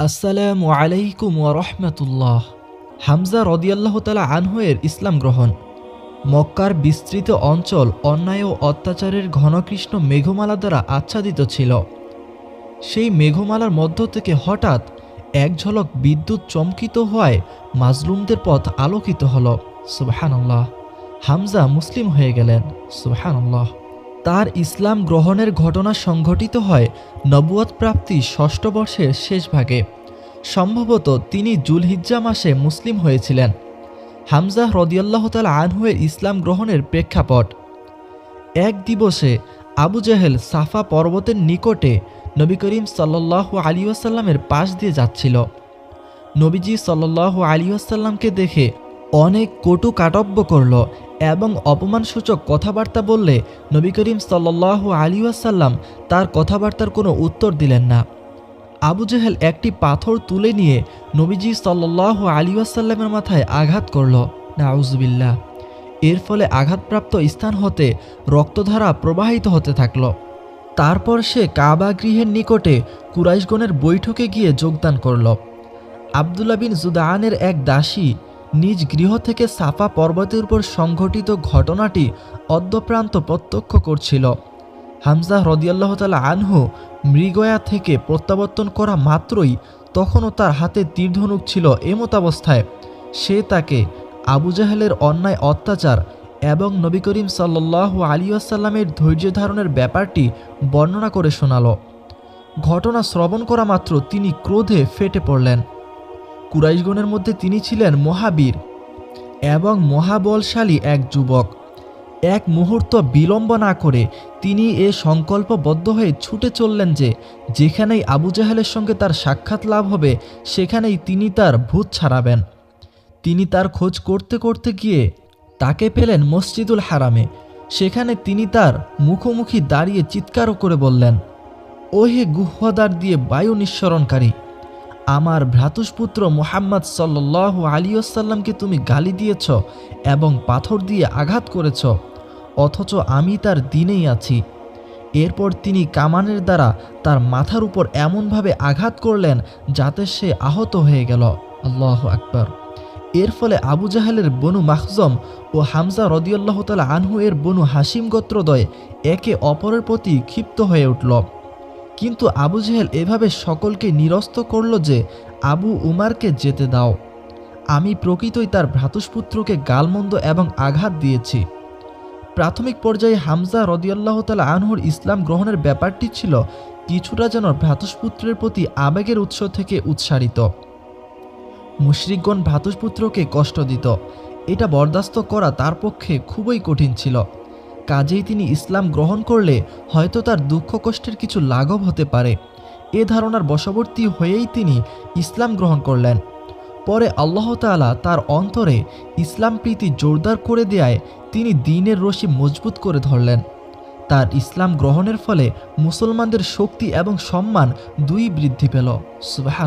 আসসালামু আলাইকুম ওরহমতুল্লাহ হামজা রদিয়াল্লাহ তালা আনহুয়ের ইসলাম গ্রহণ। মক্কার বিস্তৃত অঞ্চল অন্যায় ও অত্যাচারের ঘনকৃষ্ণ মেঘমালা দ্বারা আচ্ছাদিত ছিল। সেই মেঘমালার মধ্য থেকে হঠাৎ এক ঝলক বিদ্যুৎ চমকিত হওয়ায় মাজলুমদের পথ আলোকিত হল। সুবহানাল্লাহ। হামজা মুসলিম হয়ে গেলেন। সুবহানাল্লাহ। তার ইসলাম গ্রহণের ঘটনা সংঘটিত হয় নবুয়ত প্রাপ্তি ষষ্ঠ বর্ষের শেষ ভাগে। সম্ভবত তিনি জুলহিজ্জা মাসে মুসলিম হয়েছিলেন। হামজা রদিয়াল্লাহ তাল আনহুয়ের ইসলাম গ্রহণের প্রেক্ষাপট। এক দিবসে আবু জাহেল সাফা পর্বতের নিকটে নবী করিম সাল্লাহ আলী আসাল্লামের পাশ দিয়ে যাচ্ছিল। নবীজি সাল্লাহ আলী আসাল্লামকে দেখে অনেক কটু কাটব্য করল এবং অপমানসূচক কথাবার্তা বললে নবী করিম সাল্লাহ আলী আসাল্লাম তার কথাবার্তার কোনো উত্তর দিলেন না। আবু জেহেল একটি পাথর তুলে নিয়ে নবীজি সাল্লাহ আলী আসাল্লামের মাথায় আঘাত করল। নাউজবিল্লা এর ফলে আঘাতপ্রাপ্ত স্থান হতে রক্তধারা প্রবাহিত হতে থাকল। তারপর সে কাবা গৃহের নিকটে কুরাইশগণের বৈঠকে গিয়ে যোগদান করল। আবদুল্লা বিন জুদানের এক দাসী নিজ গৃহ থেকে সাফা পর্বতের উপর সংঘটিত ঘটনাটি অদ্যপ্রান্ত প্রত্যক্ষ করছিল। হামজা হ্রদিয়াল্লাহ তালা আনহু মৃগয়া থেকে প্রত্যাবর্তন করা মাত্রই তখনও তার হাতে তীর্ধনুক ছিল এমতাবস্থায় সে তাকে আবু জাহেলের অন্যায় অত্যাচার এবং নবী করিম সাল্লাহ আলী আসাল্লামের ধৈর্য ধারণের ব্যাপারটি বর্ণনা করে শোনাল। ঘটনা শ্রবণ করা মাত্র তিনি ক্রোধে ফেটে পড়লেন। কুরাইশগণের মধ্যে তিনি ছিলেন মহাবীর এবং মহাবলশালী এক যুবক। এক মুহূর্ত বিলম্ব না করে তিনি এ সংকল্পবদ্ধ হয়ে ছুটে চললেন যে, যেখানেই আবু জাহেলের সঙ্গে তার সাক্ষাৎ লাভ হবে, সেখানেই তিনি তার ভূত ছাড়াবেন। তিনি তার খোঁজ করতে করতে গিয়ে তাকে পেলেন মসজিদুল হারামে। সেখানে তিনি তার মুখোমুখি দাঁড়িয়ে চিৎকারও করে বললেন, ওহে গুহ্বদার দিয়ে বায়ু নিঃসরণকারী আমার ভ্রাতুষ্পুত্র মোহাম্মদ সাল্লাহ আলিয়াল্লামকে তুমি গালি দিয়েছ এবং পাথর দিয়ে আঘাত করেছ, অথচ আমি তার দিনেই আছি। এরপর তিনি কামানের দ্বারা তার মাথার উপর এমনভাবে আঘাত করলেন যাতে সে আহত হয়ে গেল। আল্লাহ আকবর। এর ফলে আবু জাহেলের বনু মাহজম ও হামজা রদিয়াল্লাহ তালা আনহু এর বনু হাসিম গোত্রদয় একে অপরের প্রতি ক্ষিপ্ত হয়ে উঠল। কিন্তু আবু জেহেল এভাবে সকলকে নিরস্ত করল যে, আবু উমারকে যেতে দাও। আমি প্রকৃতই তার ভ্রাতুষ্পুত্রকে গালমন্দ এবং আঘাত দিয়েছি। প্রাথমিক পর্যায়ে হামজা রদিয়াল্লাহ তালা আনহুর ইসলাম গ্রহণের ব্যাপারটি ছিল কিছুটা যেন ভ্রাতুষ্পুত্রের প্রতি আবেগের উৎস থেকে উৎসারিত। মুশরিকগণ ভ্রাতুষ্পুত্রকে কষ্ট দিত। এটা বরদাস্ত করা তার পক্ষে খুবই কঠিন ছিল। কাজেই তিনি ইসলাম গ্রহণ করলে হয়তো তার দুঃখ কষ্টের কিছু লাঘব হতে পারে। এ ধারণার বশবর্তী হয়েই তিনি ইসলাম গ্রহণ করলেন। পরে আল্লাহ তালা তার অন্তরে ইসলাম প্রীতি জোরদার করে দেয়ায় তিনি দিনের রশি মজবুত করে ধরলেন। তার ইসলাম গ্রহণের ফলে মুসলমানদের শক্তি এবং সম্মান দুই বৃদ্ধি পেল। সুবাহ